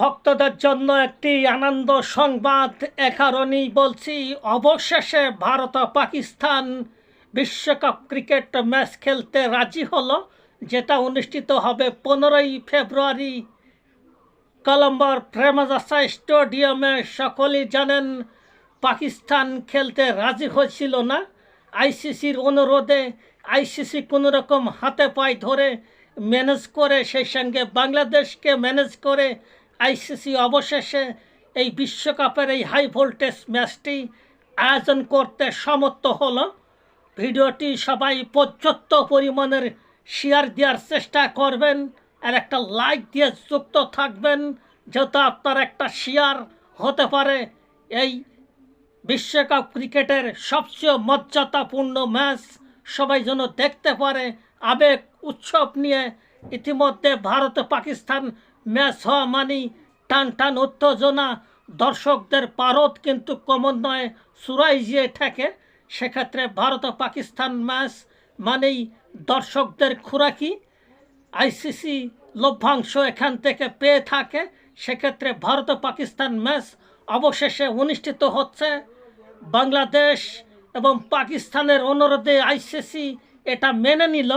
ভক্তদের জন্য একটি আনন্দ সংবাদ এ কারণেই বলছি, অবশেষে ভারত পাকিস্তান বিশ্বকাপ ক্রিকেট ম্যাচ খেলতে রাজি হলো, যেটা অনুষ্ঠিত হবে পনেরোই ফেব্রুয়ারি। কলম্বোর প্রেমাদাসা স্টেডিয়ামে সকলেই জানেন, পাকিস্তান খেলতে রাজি হয়েছিল না। আইসিসির অনুরোধে আইসিসি কোনো রকম হাতে পায়ে ধরে ম্যানেজ করে, সেই সঙ্গে বাংলাদেশকে ম্যানেজ করে আইসিসি অবশেষে এই বিশ্বকাপের এই হাই ভোল্টেজ ম্যাচটি আয়োজন করতে সমর্থ হলো। ভিডিওটি সবাই পর্যাপ্ত পরিমাণের শেয়ার দেওয়ার চেষ্টা করবেন আর একটা লাইক দিয়ে যুক্ত থাকবেন যাতে আপনার একটা শেয়ার হতে পারে। এই বিশ্বকাপ ক্রিকেটের সবচেয়ে মর্যাদাপূর্ণ ম্যাচ সবাই যেন দেখতে পারে। আবেগ, উৎসব নিয়ে ইতিমধ্যে ভারত পাকিস্তান ম্যাচ হওয়া মানেই টান টান উত্তেজনা। দর্শকদের পারদ কিন্তু ক্রমান্বয়ে চূড়াই যেয়ে থাকে সেক্ষেত্রে ভারত পাকিস্তান ম্যাচ মানেই দর্শকদের খোরাকি। আইসিসি লভ্যাংশ এখান থেকে পেয়ে থাকে, সেক্ষেত্রে ভারত পাকিস্তান ম্যাচ অবশেষে অনুষ্ঠিত হচ্ছে। বাংলাদেশ এবং পাকিস্তানের অনুরোধে আইসিসি এটা মেনে নিল,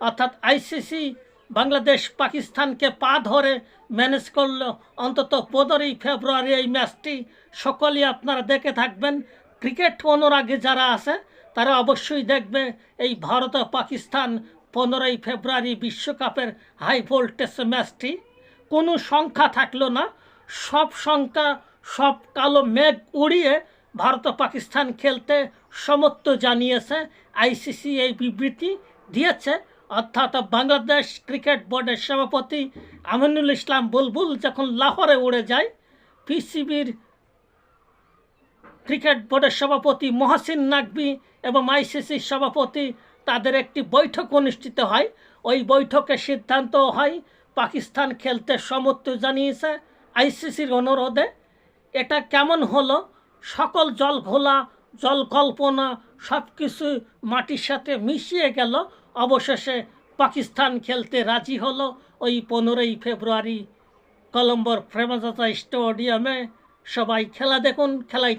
অর্থাৎ আইসিসি বাংলাদেশ পাকিস্তানকে পা ধরে ম্যানেজ করল। অন্তত পনেরোই ফেব্রুয়ারি এই ম্যাচটি সকলেই আপনারা দেখে থাকবেন। ক্রিকেট অনুরাগে যারা আছে, তারা অবশ্যই দেখবে এই ভারত ও পাকিস্তান পনেরোই ফেব্রুয়ারি বিশ্বকাপের হাই ভোল্টেজ ম্যাচটি। কোনো সংখ্যা থাকল না। সব সংখ্যা, সব কালো মেঘ উড়িয়ে ভারত পাকিস্তান খেলতে সমর্থ জানিয়েছে। আইসিসি এই বিবৃতি দিয়েছে। অর্থাৎ বাংলাদেশ ক্রিকেট বোর্ডের সভাপতি আমিনুল ইসলাম বুলবুল যখন লাহোরে উড়ে যায়, পিসিবির ক্রিকেট বোর্ডের সভাপতি মহাসিন নাকবি এবং আইসিসির সভাপতি তাদের একটি বৈঠক অনুষ্ঠিত হয়। ওই বৈঠকে সিদ্ধান্ত হয়, পাকিস্তান খেলতে সমর্থ জানিয়েছে আইসিসির অনুরোধে। এটা কেমন হলো? সকল জল ঘোলা, জল কল্পনা সব কিছু মাটির সাথে মিশিয়ে গেল। অবশেষে পাকিস্তান খেলতে রাজি হলো ওই পনেরোই ফেব্রুয়ারি কলম্বোর প্রেমাজাতা স্টেডিয়ামে। সবাই খেলা দেখুন খেলায়